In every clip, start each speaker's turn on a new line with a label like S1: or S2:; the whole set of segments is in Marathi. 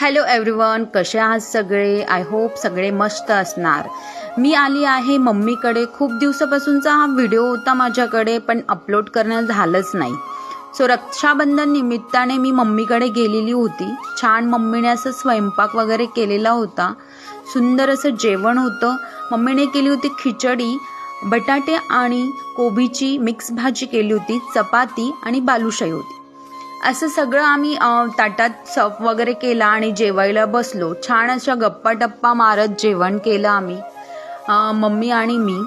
S1: हॅलो एव्हरीवन कसे आहात सगळे? आय होप सगळे मस्त असणार. मी आली आहे मम्मीकडे. खूप दिवसापासूनचा हा व्हिडिओ होता माझ्याकडे पण अपलोड करणं झालंच नाही. सो रक्षाबंधन निमित्ताने मी मम्मीकडे गेलेली होती. छान मम्मीने असं स्वयंपाक वगैरे केलेला होता. सुंदर असं जेवण होतं. मम्मीने केली होती खिचडी बटाटे आणि कोबीची मिक्स भाजी केली होती चपाती आणि बालुशाही होती. असं सगळं आम्ही ताटात सर्व वगैरे केला आणि जेवायला बसलो. छान अशा गप्पा टप्पा मारत जेवण केलं आम्ही. मम्मी आणि मी.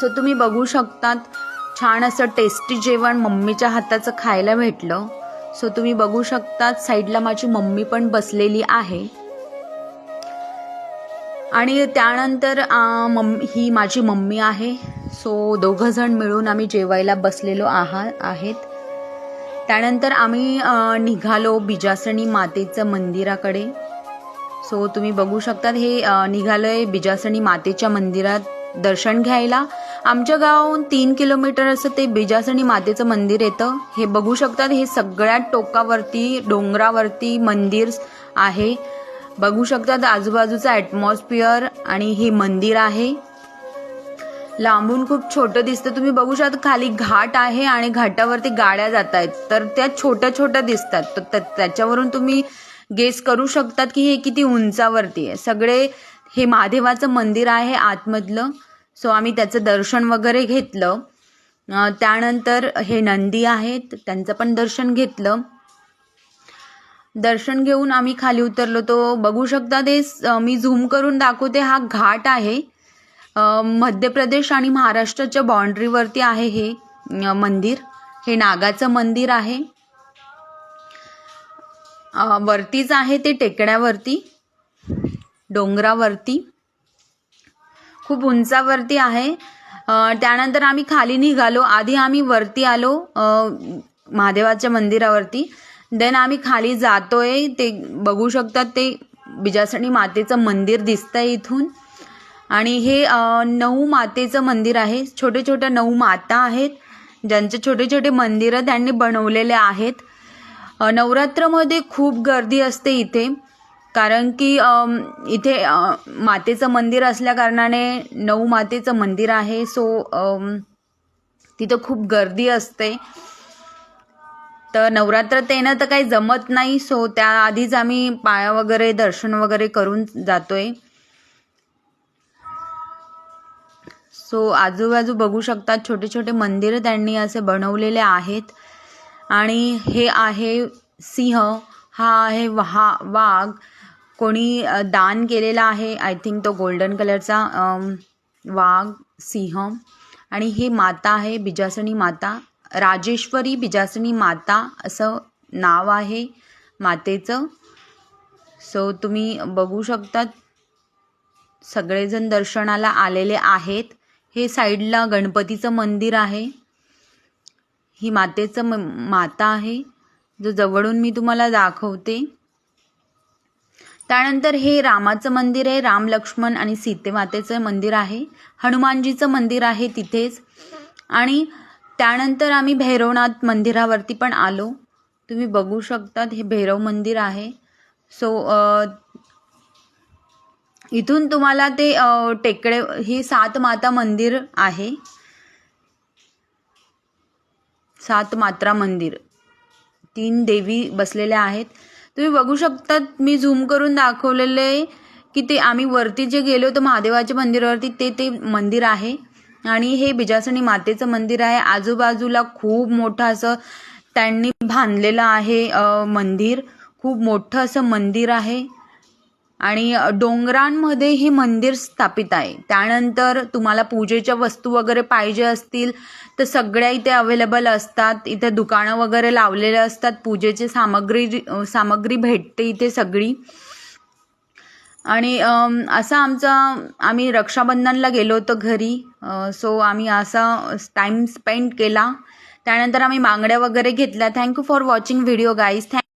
S1: सो तुम्ही बघू शकतात छान असं टेस्टी जेवण मम्मीच्या हाताचं खायला भेटलं. सो तुम्ही बघू शकतात साईडला माझी मम्मी पण बसलेली आहे. आणि त्यानंतर मम मम्मी ही माझी मम्मी आहे. सो दोघं जण मिळून आम्ही जेवायला बसलेलो आहा आहेत. त्यानंतर आम्ही निघालो बिजासणी मातेचं मंदिराकडे. सो तुम्ही बघू शकतात हे अ, निघालोय बिजासणी मातेच्या मंदिरात दर्शन घ्यायला. आमच्या गावाहून तीन किलोमीटर असं ते बिजासणी मातेचं मंदिर येतं. हे बघू शकतात हे सगळ्यात टोकावरती डोंगरावरती मंदिर आहे. बघू शकतात आजूबाजूचं ॲटमॉस्फिअर आणि हे मंदिर आहे. लांबून खूप छोटं दिसतं. तुम्ही बघू शकता खाली घाट आहे आणि घाटावरती गाड्या जात आहेत तर त्या छोट्या छोट्या दिसतात. तर त्याच्यावरून तुम्ही गेस करू शकतात की हे किती उंचावरती आहे. सगळे हे महादेवाचं मंदिर आहे आतमधलं. सो आम्ही त्याचं दर्शन वगैरे घेतलं. त्यानंतर हे नंदी आहेत. त्यांचं पण दर्शन घेतलं. दर्शन घेऊन आम्ही खाली उतरलो. तो बघू शकता ते स- मी झूम करून दाखवते. हा घाट आहे. मध्य प्रदेश आणि महाराष्ट्राच्या बाँड्रीवरती आहे हे मंदिर. हे नागाचं मंदिर आहे. वरतीच आहे ते टेकड्यावरती डोंगरावरती. खूप उंचावरती आहे. त्यानंतर आम्ही खाली निघालो. आधी आम्ही वरती आलो महादेवाच्या मंदिरावरती. देन आम्ही खाली जातोय. ते बघू शकतात ते बिजासणी मातेचं मंदिर दिसतंय इथून. आणि हे नऊ मातेचं मंदिर आहे. छोटे छोट्या नऊ माता आहेत. ज्यांचे छोटे छोटे मंदिरं त्यांनी बनवलेले आहेत. नवरात्रामध्ये नवरात्रमध्ये खूप गर्दी असते इथे. कारण की इथे मातेचं मंदिर असल्या कारणाने नऊ मातेचं मंदिर आहे. सो तिथं खूप गर्दी असते. तर नवरात्रात येणं तर काही जमत नाही. सो त्याआधीच आम्ही पाया वगैरे दर्शन वगैरे करून जातो आहे सो आजूबाजू बघू शकतात छोटे छोटे मंदिर त्यांनी असे बनवलेले आहेत. आणि हे आहे सिंह हा आहे वहा वाघ. कोणी दान केलेला आहे आय थिंक तो गोल्डन कलरचा वाघ सिंह. आणि हे माता आहे बिजासणी माता. राजेश्वरी बिजासणी माता असं नाव आहे मातेचं. सो तुम्ही बघू शकतात सगळेजण दर्शनाला आलेले आहेत. हे साईडला गणपतीचं मंदिर आहे. ही मातेचं म माता आहे. जो जवळून मी तुम्हाला दाखवते. त्यानंतर हे रामाचं मंदिर आहे. राम लक्ष्मण आणि सीतेमातेचं मंदिर आहे. हनुमानजीचं मंदिर आहे तिथेच. आणि त्यानंतर आम्ही भैरवनाथ मंदिरावरती पण आलो. तुम्ही बघू शकतात हे भैरव मंदिर आहे. सो इथून तुम्हाला ते टेकडे ही सात माता मंदिर आहे. सात मात्रा मंदिर. तीन देवी बसलेल्या आहेत. तुम्ही बघू शकतात मी झूम करून दाखवलेले की ते आम्ही वरती जे गेलो होतो महादेवाच्या मंदिरावरती ते ते मंदिर आहे. आणि हे बिजासणी मातेचं मंदिर आहे. आजूबाजूला खूप मोठं असं त्यांनी बांधलेलं आहे मंदिर. खूप मोठं असं मंदिर आहे. आणि डोंगरांमध्ये हे मंदिर स्थापित आहे. त्यानंतर तुम्हाला पूजेच्या वस्तू वगैरे पाहिजे असतील तर सगळ्या इथे अवेलेबल असतात. इथे दुकानं वगैरे लावलेले असतात. पूजेची सामग्री सामग्री भेटते इथे सगळी. आणि असं असा आमचा आम्ही रक्षाबंधनला गेलो होतो घरी. सो आम्ही असा टाईम स्पेंड केला. त्यानंतर आम्ही मांगड्या वगैरे घेतल्या. Thank you for watching video guys thank